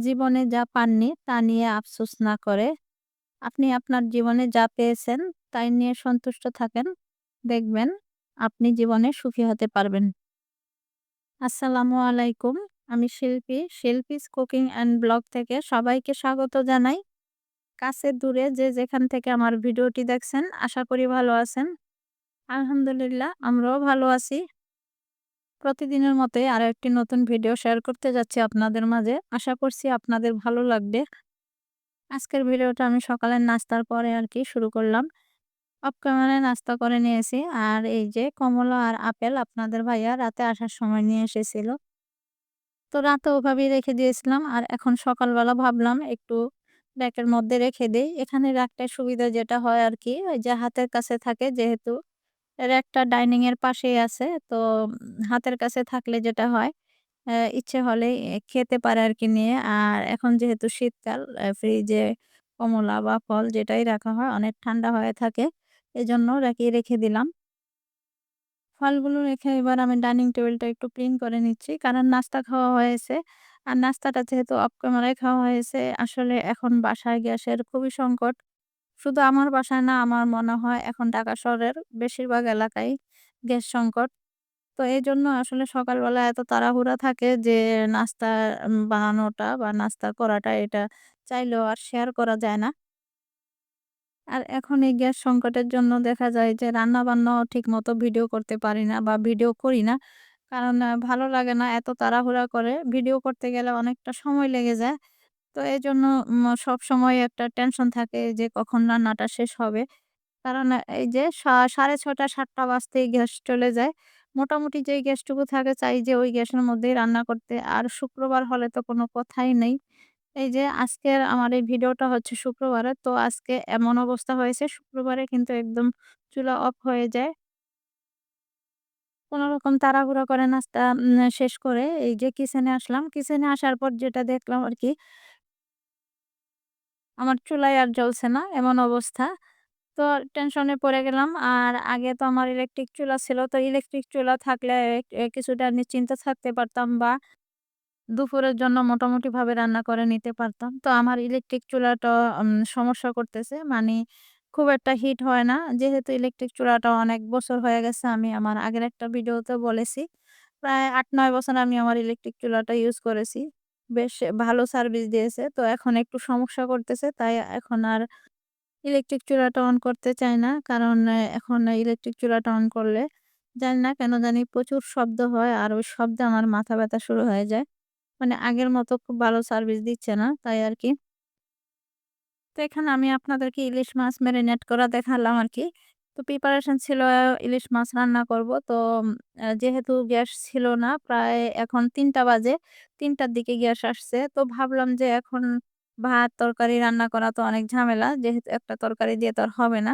জীবনে যা পাননি তা নিয়ে আফসোস না করে আপনি আপনার জীবনে যা পেয়েছেন তাই নিয়ে সন্তুষ্ট থাকেন। দেখবেন আপনি জীবনে সুখী হতে পারবেন। আসসালামু আলাইকুম। আমি শিল্পী, শিল্পীস কুকিং অ্যান্ড ব্লগ থেকে সবাইকে স্বাগত জানাই। কাছে দূরে যে যেখান থেকে আমার ভিডিওটি দেখছেন আশা করি ভালো আছেন। আলহামদুলিল্লাহ আমরাও ভালো আছি। প্রতিদিনের মতোই আরও একটি নতুন ভিডিও শেয়ার করতে যাচ্ছি আপনাদের মাঝে। আশা করছি আপনাদের ভালো লাগবে। আজকের ভিডিওটা আমি সকালের নাস্তার পরে আর কি শুরু করলাম। অফ ক্যামেরায় নাস্তা করে নিয়েছি। আর এই যে কমলা আর আপেল আপনাদের ভাইয়া রাতে আসার সময় নিয়ে এসেছিল। তো রাতে ওভাবেই রেখে দিয়েছিলাম। আর এখন সকালবেলা ভাবলাম একটু র‍্যাকের মধ্যে রেখে দিই এখানে রাখতে সুবিধা যেটা হয় আর কি, ওই যে হাতের কাছে থাকে যেহেতু র‍্যাকটা ডাইনিং এর পাশেই আছে। তো হাতের কাছে থাকলে যেটা হয় ইচ্ছে হলেই খেতে পারে আর কি নিয়ে। আর এখন যেহেতু শীতকাল ফ্রিজে কমলা বা ফল যেটাই রাখা হয়, অনেক ঠান্ডা হয়ে থাকে। এজন্য র‍্যাকে রেখে দিলাম। ফলগুলো রেখে এবার আমি ডাইনিং টেবিলটা একটু ক্লিন করে নিচ্ছি। কারণ নাস্তা খাওয়া হয়েছে। আর নাস্তাটা যেহেতু অফ ক্যামেরায় খাওয়া হয়েছে, আসলে এখন বাসায় গ্যাসের খুবই সংকট। শুধু আমার বাসায় না, আমার মনে হয় এখন ঢাকা শহরের বেশিরভাগ এলাকায় গ্যাস সংকট। তো এই জন্য আসলে সকালবেলা এত তাড়াহুড়া থাকে যে, নাস্তা বানানোটা বা নাস্তা করাটা এটা চাইলেও আর শেয়ার করা যায় না। আর এখন এই গ্যাস সংকটের জন্য দেখা যায় যে, রান্না-বান্নাও ঠিকমতো ভিডিও করতে পারি না বা ভিডিও করি না। কারণ ভালো লাগে না এত তাড়াহুড়া করে ভিডিও করতে গেলে অনেকটা সময় লেগে যায়। তো এজন্য উম সবসময় একটা টেনশন থাকে যে, কখন রান্নাটা শেষ হবে। কারণ এই যে সা ৬:৩০ ৭টা বাজতেই গ্যাস চলে যায়। মোটামুটি যেই গ্যাসটুকু থাকে, চাই যে ওই গ্যাসের মধ্যেই রান্না করতে। আর শুক্রবার হলে তো কোনো কথাই নেই। এই যে আজকের আমার এই ভিডিওটা হচ্ছে শুক্রবারে। তো আজকে এমন অবস্থা হয়েছে, শুক্রবারে কিন্তু একদম চুলা অফ হয়ে যায়। কোনরকম তাড়াহুড়া করে নাস্তা শেষ করে এই যে কিচেনে আসলাম। কিচেনে আসার পর যেটা দেখলাম আরকি আমার চুলাই আর জ্বলছে না, এমন অবস্থা। তো টেনশনে পড়ে গেলাম। আর আগে তো আমার ইলেকট্রিক চুলা ছিল। তো ইলেকট্রিক চুলা থাকলে কিছুটা নিশ্চিন্তে থাকতে পারতাম বা দুপুরের জন্য মোটামুটিভাবে রান্না করে নিতে পারতাম। তো আমার ইলেকট্রিক চুলাটা সমস্যা করতেছে। মানে খুব একটা হিট হয় না। যেহেতু ইলেকট্রিক চুলাটা অনেক বছর হয়ে গেছে, আমি আমার আগের একটা ভিডিওতে বলেছি। প্রায় ৮-৯ বছর আমি আমার ইলেকট্রিক চুলাটা ইউজ করেছি। বেশ ভালো সার্ভিস দিয়েছে। তো এখন একটু সমস্যা করতেছে। তাই এখন আর ইলেকট্রিক চুলাটা অন করতে চাই না। কারণ এখন ইলেকট্রিক চুলাটা অন করলে জানি না কেন জানি প্রচুর শব্দ হয়। আর ওই শব্দে আমার মাথা ব্যথা শুরু হয়ে যায়। মানে আগের মতো খুব ভালো সার্ভিস দিচ্ছে না। তাই আর কি তো এখানে আমি আপনাদেরকে ইলিশ মাছ মেরিনেট করা দেখালাম আরকি। তো প্রিপারেশন ছিল, ইলিশ মাছ রান্না করব। তো যেহেতু গ্যাস ছিল না, প্রায় এখন তিনটা বাজে। ৩টার দিকে গ্যাস আসছে। তো ভাবলাম যে এখন ভাত, তরকারি রান্না করা তো অনেক ঝামেলা। যেহেতু একটা তরকারি দিয়ে তো আর হবে না।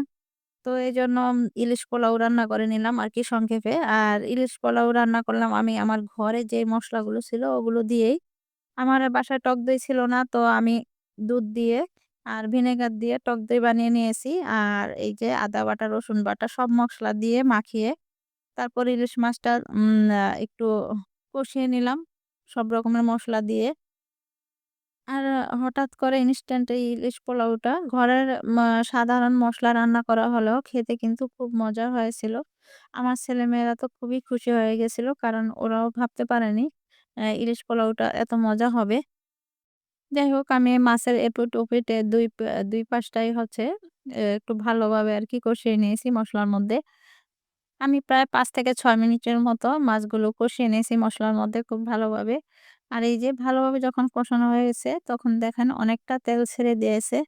তো এই জন্য ইলিশ পোলাও রান্না করে নিলাম আর কি সংক্ষেপে। আর ইলিশ পোলাও রান্না করলাম আমি আমার ঘরে যে মশলাগুলো ছিল ওগুলো দিয়েই। আমার বাসায় টক দই ছিল না। তো আমি দুধ দিয়ে আর ভিনেগার দিয়ে টক দই বানিয়ে নিয়েছি। আর এই যে আদা বাটা, রসুন বাটা সব মশলা দিয়ে মাখিয়ে তারপর ইলিশ মাছটা একটু কষিয়ে নিলাম সব রকমের মশলা দিয়ে। আর হঠাৎ করে ইনস্ট্যান্ট এই ইলিশ পোলাওটা ঘরের সাধারণ মশলা রান্না করা হলেও খেতে কিন্তু খুব মজা হয়েছিল। আমার ছেলেমেয়েরা তো খুবই খুশি হয়ে গেছিল। কারণ ওরাও ভাবতে পারেনি ইলিশ পোলাওটা এত মজা হবে। যাই হোক, আমি মাছের এপুট-ওপিট দুই ২ পা ২ পাশটাই হচ্ছে একটু ভালোভাবে আর কি কষিয়ে নিয়েছি মশলার মধ্যে। আমি প্রায় পাঁচ থেকে ছয় মিনিটের মতো মাছগুলো কষিয়ে নিয়েছি মশলার মধ্যে খুব ভালোভাবে। আর এই যে ভালোভাবে যখন কষানো হয়ে গেছে, তখন দেখেন অনেকটা তেল ছেড়ে দিয়েছে।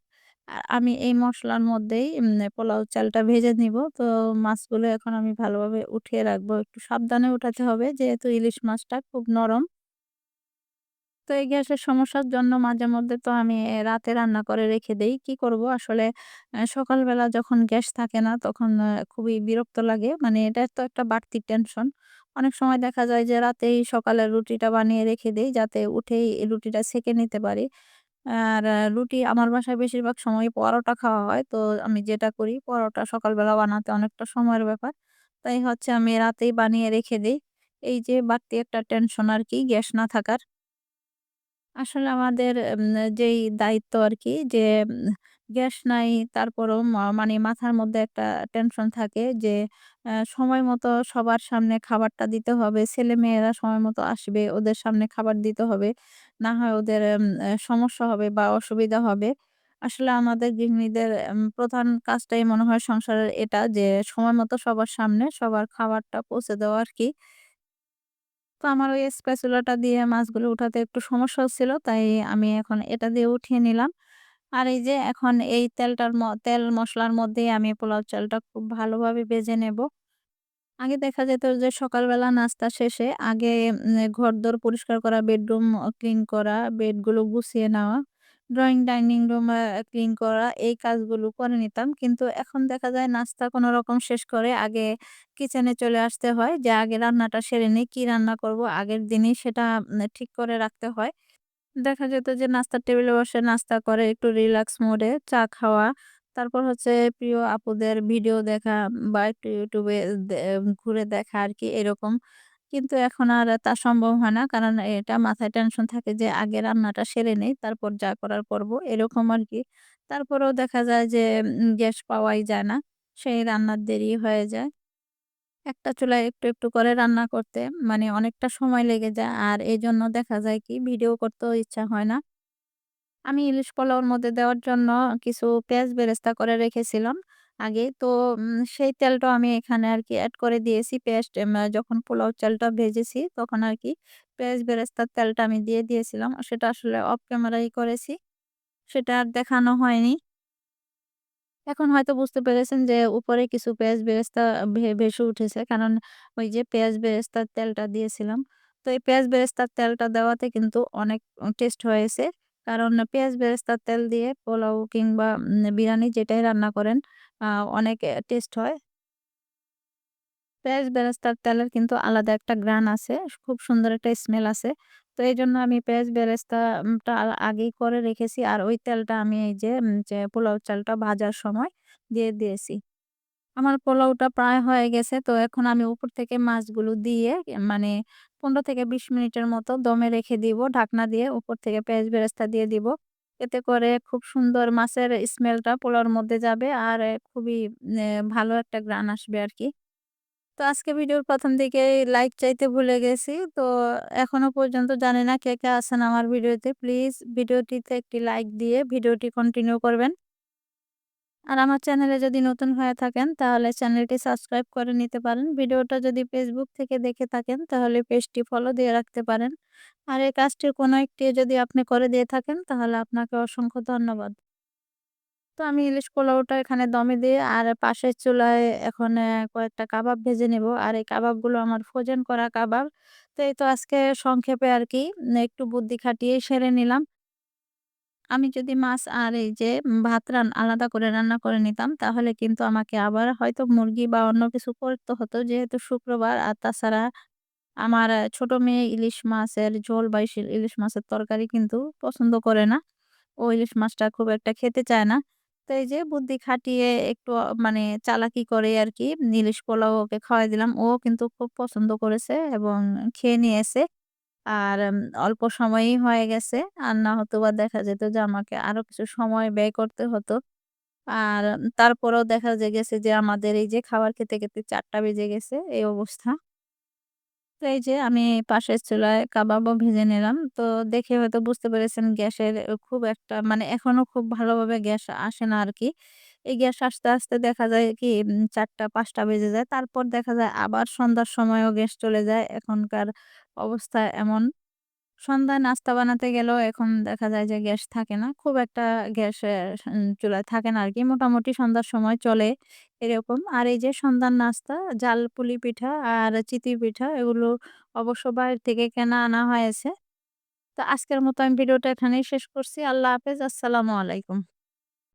আর আমি এই মশলার মধ্যেই পোলাও চালটা ভেজে নিব। তো মাছগুলো এখন আমি ভালোভাবে উঠিয়ে রাখব। একটু সাবধানে উঠাতে হবে, যেহেতু ইলিশ মাছটা খুব নরম। তো এই গ্যাসের সমস্যার জন্য মাঝে মধ্যে তো আমি রাতে রান্না করে রেখে দেই। কি করব আসলে সকালবেলা যখন গ্যাস থাকে না তখন খুবই বিরক্ত লাগে। মানে এটা তো একটা বাড়তি টেনশন। অনেক সময় দেখা যায় যে রাতেই সকালের রুটিটা বানিয়ে রেখে দেই যাতে উঠেই রুটিটা সেঁকে নিতে পারি। আর রুটি আমার বাসায় বেশিরভাগ সময় পরোটা খাওয়া হয়। তো আমি যেটা করি, পরোটা সকালবেলা বানাতে অনেকটা সময়ের ব্যাপার। তাই হচ্ছে আমি রাতেই বানিয়ে রেখে দেই। এই যে বাড়তি একটা টেনশন আর কি, গ্যাস না থাকার। আসলে আমাদের যেই দায়িত্ব আর কি যে গ্যাস নাই তারপরেও মা মানে মাথার মধ্যে একটা টেনশন থাকে যে সময় মতো সবার সামনে খাবারটা দিতে হবে। ছেলেমেয়েরা সময় মতো আসবে, ওদের সামনে খাবার দিতে হবে। না হয় ওদের সমস্যা হবে বা অসুবিধা হবে। আসলে আমাদের গৃহিণীদের প্রধান কাজটাই মনে হয় সংসারের এটা যে সময় মতো সবার সামনে সবার খাবারটা পৌঁছে দেওয়া আরকি। তো আমার ওই স্প্যাচুলাটা দিয়ে মাছগুলো উঠাতে একটু সমস্যা হচ্ছিল। তাই আমি এখন এটা দিয়ে উঠিয়ে নিলাম। আর এই যে এখন এই তেলটার তেল মশলার মধ্যে আমি পোলাও চালটা খুব ভালোভাবে ভেজে নেব। আগে দেখা যেত যে সকালবেলা নাস্তা শেষে আগে ঘর ঘরদোর পরিষ্কার করা, বেডরুম ক্লিন করা, বেডগুলো গুছিয়ে নেওয়া, ড্রইং ডাইনিং রুম ক্লিন করা, এই কাজগুলো করে নিতাম। কিন্তু এখন দেখা যায় নাস্তা কোনরকম শেষ করে আগে কিচেনে চলে আসতে হয় যে আগে রান্নাটা সেরে নেই। কি রান্না করব, আগের দিনই সেটা ঠিক করে রাখতে হয়। দেখা যেত যে নাস্তার টেবিলে বসে নাস্তা করে একটু রিল্যাক্স মোডে চা খাওয়া। তারপর হচ্ছে প্রিয় আপুদের ভিডিও দেখা বা একটু দে ঘুরে দেখা আরকি এরকম। কিন্তু এখন আর তা সম্ভব হয় না। কারণ এটা মাথায় টেনশন থাকে যে আগে রান্নাটা সেরে নেই, তারপর যা করার করব এরকম আরকি। তারপরেও দেখা যায় যে গ্যাস পাওয়াই যায় না। সেই রান্নার দেরি হয়ে যায়। একটা চুলায় একটু, একটু করে রান্না করতে মানে অনেকটা সময় লেগে যায়। আর এজন্য দেখা যায় কি ভিডিও করতেও ইচ্ছা হয় না। আমি ইলিশ পোলাওর মধ্যে দেওয়ার জন্য কিছু পেঁয়াজ বেরেস্তা করে রেখেছিলাম আগে। তো সেই তেলটাও আমি এখানে আরকি এড করে দিয়েছি। পেস্ট যখন পোলাও চালটা ভেজেছি, তখন আরকি পেঁয়াজ বেরেস্তার তেলটা আমি দিয়ে দিয়েছিলাম। সেটা আসলে অফ ক্যামেরাই করেছি। সেটা আর দেখানো হয়নি। এখন হয়তো বুঝতে পেরেছেন যে, উপরে কিছু পেঁয়াজ বেরেস্তা ভে, ভেসে উঠেছে। কারণ ওই যে পেঁয়াজ বেরেস্তার তেলটা দিয়েছিলাম। তো এই পেঁয়াজ বেরেস্তার তেলটা দেওয়াতে কিন্তু অনেক টেস্ট হয়েছে। কারণ পেঁয়াজ বেরেস্তার তেল দিয়ে পোলাও কিংবা বিরিয়ানি যেটাই রান্না করেন অনেক টেস্ট হয়। পেঁয়াজ বেরেস্তার তেলের কিন্তু আলাদা একটা ঘ্রাণ আছে। খুব সুন্দর একটা স্মেল আছে। তো এই জন্য আমি পেঁয়াজ বেরেস্তা উম টা আ, আগেই করে রেখেছি। আর ওই তেলটা আমি এই যে পোলাও চালটা ভাজার সময় দিয়ে দিয়েছি। আমার পোলাওটা প্রায় হয়ে গেছে। তো এখন আমি উপর থেকে মাছগুলো দিয়ে মানে ১৫ থেকে ২০ মিনিটের মতো দমে রেখে দিব। ঢাকনা দিয়ে উপর থেকে পেঁয়াজ বেরেস্তা দিয়ে দিব। এতে করে খুব সুন্দর মাছের স্মেলটা পোলাওর মধ্যে যাবে। আর খুবই ভালো একটা গ্রান আসবে আর কি তো আজকে ভিডিওর প্রথম দিকে লাইক চাইতে ভুলে গেছি। তো এখনও পর্যন্ত জানি না কে, কে আছেন আমার ভিডিওতে। প্লিজ ভিডিওটিতে একটি লাইক দিয়ে ভিডিওটি কন্টিনিউ করবেন। আর আমার চ্যানেলে যদি নতুন হয়ে থাকেন, তাহলে চ্যানেলটি সাবস্ক্রাইব করে নিতে পারেন। ভিডিওটা যদি ফেসবুক থেকে দেখে থাকেন, তাহলে পেজটি ফলো দিয়ে রাখতে পারেন। আর এই কাজটির কোনো একটি যদি আপনি করে দিয়ে থাকেন, তাহলে আপনাকে অসংখ্য ধন্যবাদ। তো আমি ইলিশ পোলাওটা এখানে দমে দিয়ে, আর পাশের চুলায় এখন কয়েকটা কাবাব ভেজে নেব। আর এই কাবাবগুলো আমার ফ্রোজেন করা কাবাব। তো এই তো আজকে সংক্ষেপে আর কি, একটু বুদ্ধি খাটিয়েই সেরে নিলাম। আমি যদি মাছ আর এই যে ভাত রান, আলাদা করে রান্না করে নিতাম, তাহলে কিন্তু আমাকে আবার হয়তো মুরগি বা অন্য কিছু করতে হতো। যেহেতু শুক্রবার আর তাছাড়া আমার ছোট মেয়ে ইলিশ মাছের ঝোল বা ইলিশ মাছের তরকারি কিন্তু পছন্দ করে না। ও ইলিশ মাছটা খুব একটা খেতে চায় না। তো এই যে বুদ্ধি খাটিয়ে একটু মানে চালাকি করে আর কি, ইলিশ পোলাও ওকে খাওয়াই দিলাম। ও কিন্তু খুব পছন্দ করেছে এবং খেয়ে নিয়েছে। আর অল্প সময়ই হয়ে গেছে। আর না হতো বা দেখা যেত যে আমাকে আরও কিছু সময় ব্যয় করতে হতো। আর তারপরেও দেখা যে গেছে যে আমাদের এই যে খাবার খেতে, খেতে ৪ঃ০০ বেজে গেছে এই অবস্থা। তো এই যে আমি পাশের চুলায় কাবাবও ভেজে নিলাম। তো দেখে হয়তো বুঝতে পেরেছেন গ্যাসের খুব একটা মানে এখনও খুব ভালোভাবে গ্যাস আসে না আর কি এই গ্যাস আসতে, আসতে দেখা যায় কি চারটা ৪ঃ০০-৫ঃ০০ বেজে যায়। তারপর দেখা যায় আবার সন্ধ্যার সময়ও গ্যাস চলে যায়। এখনকার অবস্থা এমন। সন্ধ্যায় নাস্তা বানাতে গেলেও এখন দেখা যায় যে গ্যাস থাকে না। খুব একটা গ্যাস চুলায় থাকে না আর কি মোটামুটি সন্ধ্যার সময় চলে এরকম। আর এই যে সন্ধ্যার নাস্তা, জাল, পুলি পিঠা আর চিতই পিঠা, এগুলো অবশ্য বাইরে থেকে কেনা আনা হয়েছে। তো আজকের মতো আমি ভিডিওটা এখানেই শেষ করছি। আল্লাহ হাফেজ। আসসালামু আলাইকুম।